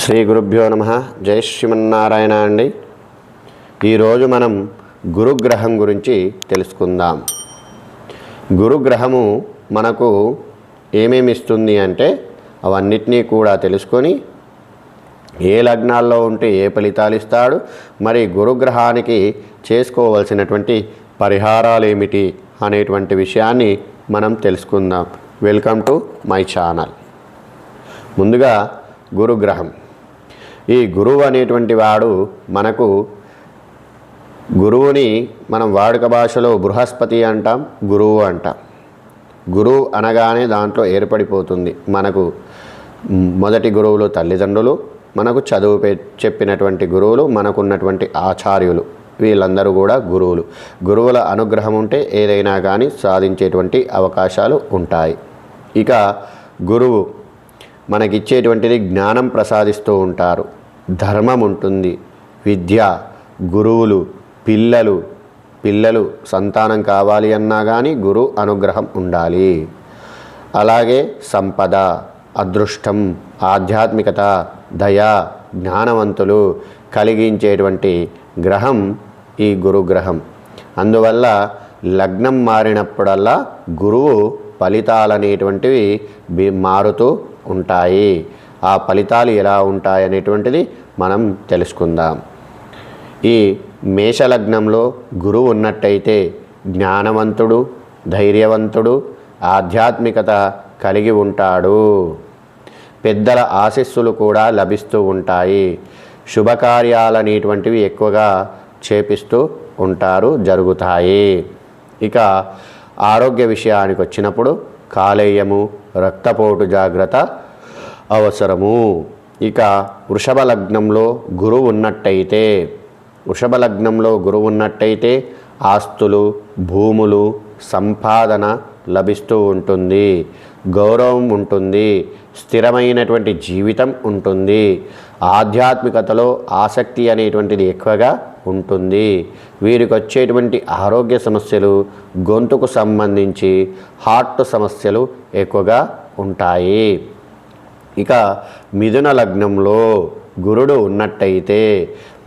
శ్రీ గురుభ్యో నమ. జై శ్రీమన్నారాయణ అండి. ఈరోజు మనం గురుగ్రహం గురించి తెలుసుకుందాం. గురుగ్రహము మనకు ఏమేమి ఇస్తుంది అంటే అవన్నిటినీ కూడా తెలుసుకొని ఏ లగ్నాల్లో ఉంటే ఏ ఫలితాలు ఇస్తాడు మరి గురుగ్రహానికి చేసుకోవలసినటువంటి పరిహారాలు ఏమిటి అనేటువంటి విషయాన్ని మనం తెలుసుకుందాం. వెల్కమ్ టు మై ఛానల్ ముందుగా గురుగ్రహం. ఈ గురువు అనేటువంటి వాడు మనకు గురువుని మనం వాడుక భాషలో బృహస్పతి అంటాం గురువు అంటాం. గురువు అనగానే దాంట్లో ఏర్పడిపోతుంది. మనకు మొదటి గురువులు తల్లిదండ్రులు మనకు చదువు చెప్పినటువంటి గురువులు మనకున్నటువంటి ఆచార్యులు. వీళ్ళందరూ కూడా గురువులు. గురువుల అనుగ్రహం ఉంటే ఏదైనా కానీ సాధించేటువంటి అవకాశాలు ఉంటాయి. ఇక గురువు మనకిచ్చేటువంటిది జ్ఞానం ప్రసాదిస్తూ ఉంటారు. ధర్మం ఉంటుంది. విద్య గురువులు పిల్లలు పిల్లలు సంతానం కావాలి అన్నా కానీ గురు అనుగ్రహం ఉండాలి. అలాగే సంపద అదృష్టం ఆధ్యాత్మికత దయ జ్ఞానవంతులు కలిగించేటువంటి గ్రహం ఈ గురుగ్రహం. అందువల్ల లగ్నం మారినప్పుడల్లా గురువు ఫలితాలు అనేటువంటివి మారుతూ ఉంటాయి. ఆ ఫలితాలు ఎలా ఉంటాయి అనేటువంటిది మనం తెలుసుకుందాం. ఈ మేషలగ్నంలో గురువు ఉన్నట్టయితే జ్ఞానవంతుడు ధైర్యవంతుడు ఆధ్యాత్మికత కలిగి ఉంటాడు. పెద్దల ఆశీస్సులు కూడా లభిస్తూ ఉంటాయి. శుభకార్యాలనేటువంటివి ఎక్కువగా చేపిస్తూ ఉంటారు జరుగుతాయి. ఇక ఆరోగ్య విషయానికి వచ్చినప్పుడు కాలేయము రక్తపోటు జాగ్రత్త అవసరము. ఇక వృషభ లగ్నంలో గురువు ఉన్నట్టయితే వృషభ లగ్నంలో గురువు ఉన్నట్టయితే ఆస్తులు భూములు సంపాదన లభిస్తూ ఉంటుంది. గౌరవం ఉంటుంది స్థిరమైనటువంటి జీవితం ఉంటుంది. ఆధ్యాత్మికతలో ఆసక్తి అనేటువంటిది ఎక్కువగా ఉంటుంది. వీరికి వచ్చేటువంటి ఆరోగ్య సమస్యలు గొంతుకు సంబంధించి హార్ట్ సమస్యలు ఎక్కువగా ఉంటాయి. ఇక మిథున లగ్నంలో గురుడు ఉన్నట్టయితే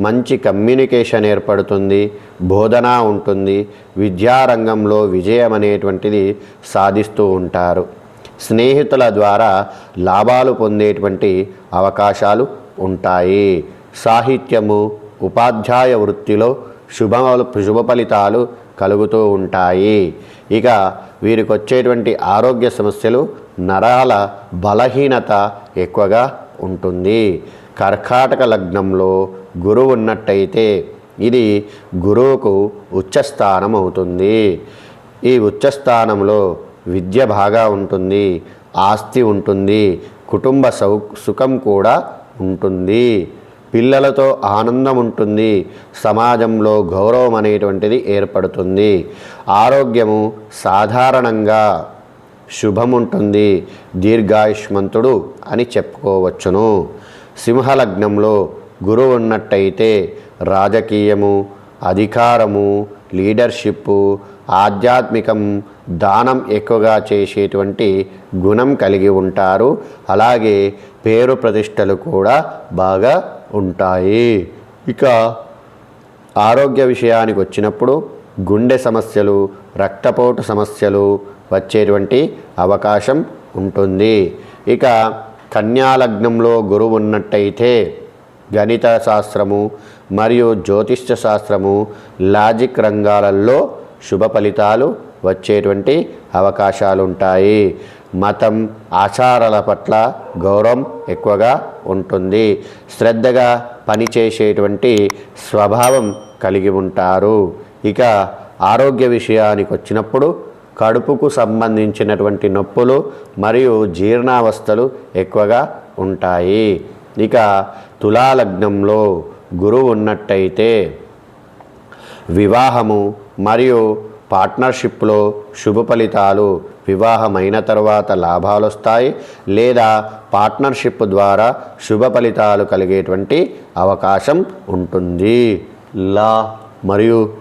మంచి కమ్యూనికేషన్ ఏర్పడుతుంది బోధన ఉంటుంది విద్యారంగంలో విజయం అనేటువంటిది సాధిస్తూ ఉంటారు. స్నేహితుల ద్వారా లాభాలు పొందేటువంటి అవకాశాలు ఉంటాయి. సాహిత్యము ఉపాధ్యాయ వృత్తిలో శుభ శుభ ఫలితాలు కలుగుతూ ఉంటాయి. ఇక వీరికి వచ్చేటువంటి ఆరోగ్య సమస్యలు నరాల బలహీనత ఎక్కువగా ఉంటుంది. కర్కాటక లగ్నంలో గురువు ఉన్నట్టయితే ఇది గురువుకు ఉచ్చస్థానం అవుతుంది ఈ ఉచ్చస్థానంలో విద్య బాగా ఉంటుంది ఆస్తి ఉంటుంది కుటుంబ సౌ సుఖం కూడా ఉంటుంది. పిల్లలతో ఆనందం ఉంటుంది సమాజంలో గౌరవం అనేటువంటిది ఏర్పడుతుంది. ఆరోగ్యము సాధారణంగా శుభముంటుంది దీర్ఘాయుష్మంతుడు అని చెప్పుకోవచ్చును. సింహలగ్నంలో గురువు ఉన్నట్టయితే రాజకీయము అధికారము లీడర్షిప్పు ఆధ్యాత్మికం దానం ఎక్కువగా చేసేటువంటి గుణం కలిగి ఉంటారు. అలాగే పేరు ప్రతిష్టలు కూడా బాగా ఉంటాయి. ఇక ఆరోగ్య విషయానికి వచ్చినప్పుడు గుండె సమస్యలు రక్తపోటు సమస్యలు వచ్చేటువంటి అవకాశం ఉంటుంది. ఇక కన్యాలగ్నంలో గురువు ఉన్నట్టయితే గణిత శాస్త్రము మరియు జ్యోతిష్య శాస్త్రము లాజిక్ రంగాలలో శుభ ఫలితాలు వచ్చేటువంటి అవకాశాలు ఉంటాయి మతం ఆచారాల పట్ల గౌరవం ఎక్కువగా ఉంటుంది. శ్రద్ధగా పనిచేసేటువంటి స్వభావం కలిగి ఉంటారు. ఇక ఆరోగ్య విషయానికి వచ్చినప్పుడు కడుపుకు సంబంధించినటువంటి నొప్పులు మరియు జీర్ణావస్థలు ఎక్కువగా ఉంటాయి. ఇక తులాలగ్నంలో గురువు ఉన్నట్టయితే వివాహము మరియు పార్ట్నర్షిప్లో శుభ ఫలితాలు వివాహమైన తర్వాత లాభాలు వస్తాయి లేదా పార్ట్నర్షిప్ ద్వారా శుభ ఫలితాలు కలిగేటువంటి అవకాశం ఉంటుంది. లా మరియు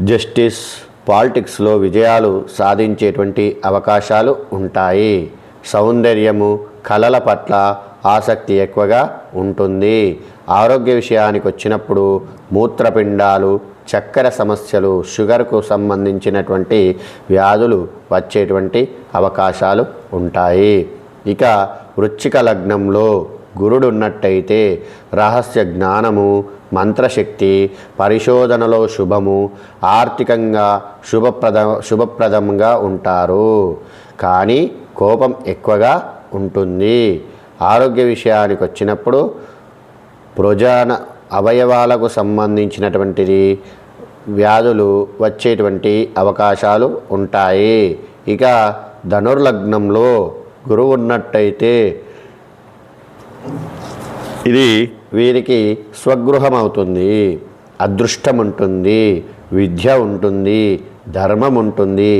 జస్టిస్ పాలిటిక్స్లో విజయాలు సాధించేటువంటి అవకాశాలు ఉంటాయి. సౌందర్యము కళల పట్ల ఆసక్తి ఎక్కువగా ఉంటుంది. ఆరోగ్య విషయానికి వచ్చినప్పుడు మూత్రపిండాలు చక్కెర సమస్యలు షుగర్కు సంబంధించినటువంటి వ్యాధులు వచ్చేటువంటి అవకాశాలు ఉంటాయి. ఇక వృచ్చిక లగ్నంలో గురుడు ఉన్నట్టయితే రహస్య జ్ఞానము మంత్రశక్తి పరిశోధనలో శుభము ఆర్థికంగా శుభప్రద శుభప్రదంగా ఉంటారు. కానీ కోపం ఎక్కువగా ఉంటుంది. ఆరోగ్య విషయానికి వచ్చినప్పుడు ప్రజాన అవయవాలకు సంబంధించినటువంటిది వ్యాధులు వచ్చేటువంటి అవకాశాలు ఉంటాయి. ఇక ధనుర్లగ్నంలో గురువు ఉన్నట్టయితే ఇది వీరికి స్వగృహం అవుతుంది అదృష్టం ఉంటుంది విద్య ఉంటుంది ధర్మం ఉంటుంది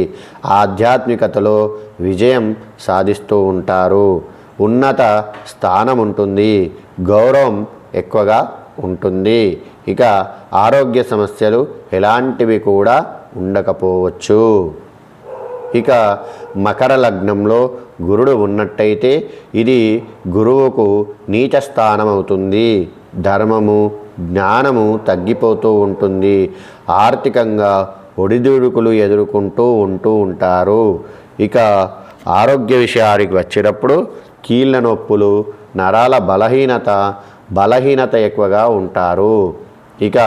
ఆధ్యాత్మికతలో విజయం సాధిస్తూ ఉంటారు. ఉన్నత స్థానం ఉంటుంది గౌరవం ఎక్కువగా ఉంటుంది. ఇక ఆరోగ్య సమస్యలు ఎలాంటివి కూడా ఉండకపోవచ్చు. ఇక మకర లగ్నంలో గురుడు ఉన్నట్టయితే ఇది గురువుకు నీచ స్థానం అవుతుంది ధర్మము జ్ఞానము తగ్గిపోతూ ఉంటుంది. ఆర్థికంగా ఒడిదుడుకులు ఎదుర్కొంటూ ఉంటూ ఉంటారు. ఇక ఆరోగ్య విషయానికి వచ్చేటప్పుడు కీళ్ళ నొప్పులు నరాల బలహీనత బలహీనత ఎక్కువగా ఉంటారు. ఇక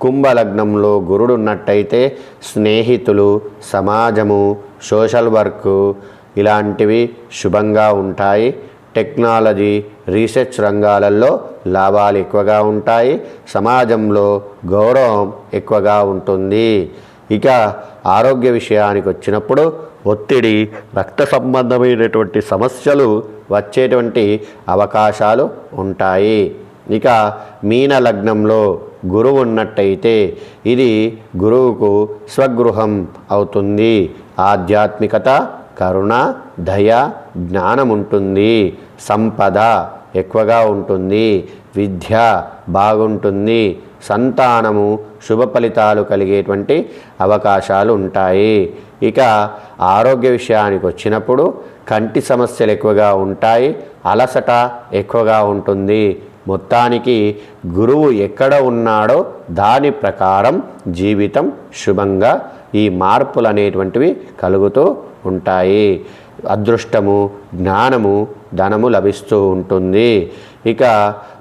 కుంభలగ్నంలో గురుడు ఉన్నట్టయితే స్నేహితులు సమాజము సోషల్ వర్క్ ఇలాంటివి శుభంగా ఉంటాయి. టెక్నాలజీ రీసెర్చ్ రంగాలలో లాభాలు ఎక్కువగా ఉంటాయి. సమాజంలో గౌరవం ఎక్కువగా ఉంటుంది. ఇక ఆరోగ్య విషయానికి వచ్చినప్పుడు ఒత్తిడి రక్త సంబంధమైనటువంటి సమస్యలు వచ్చేటువంటి అవకాశాలు ఉంటాయి. ఇక మీన లగ్నంలో గురువు ఉన్నట్టయితే ఇది గురువుకు స్వగృహం అవుతుంది. ఆధ్యాత్మికత కరుణ దయ జ్ఞానం ఉంటుంది సంపద ఎక్కువగా ఉంటుంది. విద్య బాగుంటుంది. సంతానము శుభ ఫలితాలు కలిగేటువంటి అవకాశాలు ఉంటాయి. ఇక ఆరోగ్య విషయానికి వచ్చినప్పుడు కంటి సమస్యలు ఎక్కువగా ఉంటాయి. అలసట ఎక్కువగా ఉంటుంది. మొత్తానికి గురువు ఎక్కడ ఉన్నాడో దాని ప్రకారం జీవితం శుభంగా ఈ మార్పులు అనేటువంటివి కలుగుతూ ఉంటాయి. అదృష్టము జ్ఞానము ధనము లభిస్తూ ఉంటుంది. ఇక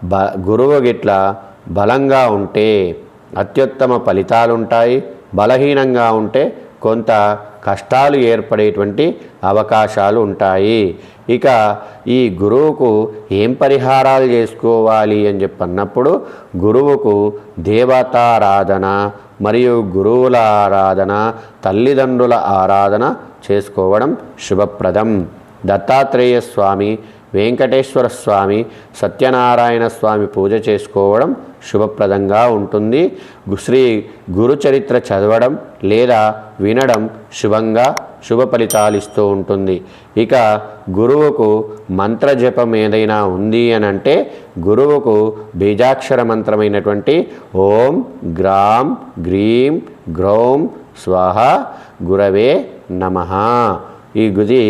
బ గురువు గిట్ల బలంగా ఉంటే అత్యుత్తమ ఫలితాలు ఉంటాయి బలహీనంగా ఉంటే కొంత కష్టాలు ఏర్పడేటువంటి అవకాశాలు ఉంటాయి. ఇక ఈ గురువుకు ఏం పరిహారాలు చేసుకోవాలి అని చెప్పన్నప్పుడు గురువుకు దేవతారాధన మరియు గురువుల ఆరాధన తల్లిదండ్రుల ఆరాధన చేసుకోవడం శుభప్రదం. దత్తాత్రేయ స్వామి వెంకటేశ్వర స్వామి సత్యనారాయణ స్వామి పూజ చేసుకోవడం శుభప్రదంగా ఉంటుంది. శ్రీ గురు చరిత్ర చదవడం లేదా వినడం శుభంగా శుభ ఫలితాలు ఇస్తూ ఉంటుంది. ఇక గురువుకు మంత్రజపం ఏదైనా ఉంది అని అంటే గురువుకు బీజాక్షర మంత్రమైనటువంటి ఓం గ్రాం గ్రీం గ్రౌం స్వాహ గురవే నమః. ఈ గుది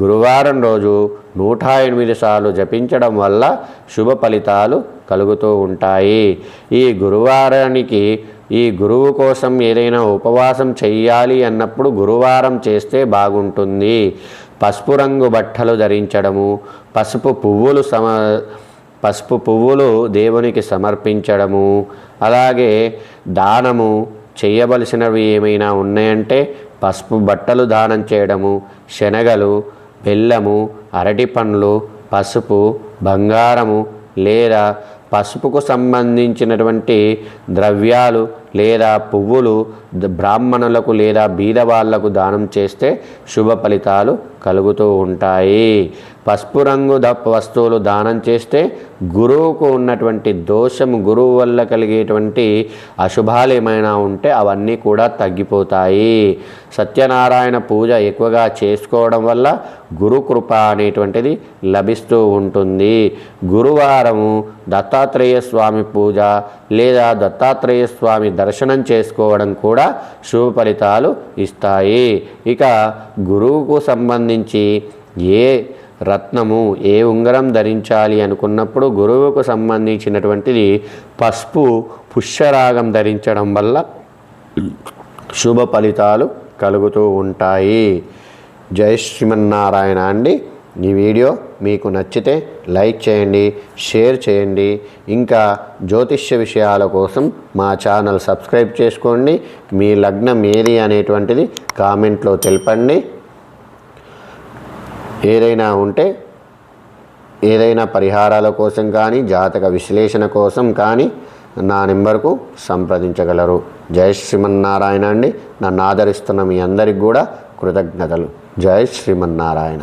గురువారం రోజు నూట ఎనిమిది సార్లు జపించడం వల్ల శుభ ఫలితాలు కలుగుతూ ఉంటాయి. ఈ గురువారానికి ఈ గురువు కోసం ఏదైనా ఉపవాసం చెయ్యాలి అన్నప్పుడు గురువారం చేస్తే బాగుంటుంది. పసుపు రంగు బట్టలు ధరించడము పసుపు పువ్వులు సమ పసుపు పువ్వులు దేవునికి సమర్పించడము అలాగే దానము చేయవలసినవి ఏమైనా ఉన్నాయంటే పసుపు బట్టలు దానం చేయడము శనగలు బెల్లము అరటి పండ్లు పసుపు బంగారము లేదా పసుపుకు సంబంధించినటువంటి ద్రవ్యాలు లేదా పువ్వులు బ్రాహ్మణులకు లేదా బీదవాళ్ళకు దానం చేస్తే శుభ ఫలితాలు కలుగుతూ ఉంటాయి. పసుపు రంగు వస్తువులు దానం చేస్తే గురువుకు ఉన్నటువంటి దోషం గురువు వల్ల కలిగేటువంటి అశుభాలు ఏమైనా ఉంటే అవన్నీ కూడా తగ్గిపోతాయి. సత్యనారాయణ పూజ ఎక్కువగా చేసుకోవడం వల్ల గురుకృప అనేటువంటిది లభిస్తూ ఉంటుంది. గురువారము దత్తాత్రేయ స్వామి పూజ లేదా దత్తాత్రేయ స్వామి దర్శనం చేసుకోవడం కూడా శుభ ఫలితాలు ఇస్తాయి. ఇక గురువుకు సంబంధించి ఏ రత్నము ఏ ఉంగరం ధరించాలి అనుకున్నప్పుడు గురువుకు సంబంధించినటువంటిది పసుపు పుష్యరాగం ధరించడం వల్ల శుభ ఫలితాలు కలుగుతూ ఉంటాయి. జై శ్రీమన్నారాయణ అండి. ఈ వీడియో మీకు నచ్చితే లైక్ చేయండి షేర్ చేయండి. ఇంకా జ్యోతిష్య విషయాల కోసం మా ఛానల్ సబ్స్క్రైబ్ చేసుకోండి. మీ లగ్నం ఏది అనేటువంటిది కామెంట్లో తెలపండి. ఏదైనా ఉంటే ఏదైనా పరిహారాల కోసం కానీ జాతక విశ్లేషణ కోసం కానీ నా నెంబర్కు సంప్రదించగలరు. జై శ్రీమన్నారాయణ అండి. నన్ను ఆదరిస్తున్న మీ అందరికి కూడా కృతజ్ఞతలు. జై శ్రీమన్నారాయణ.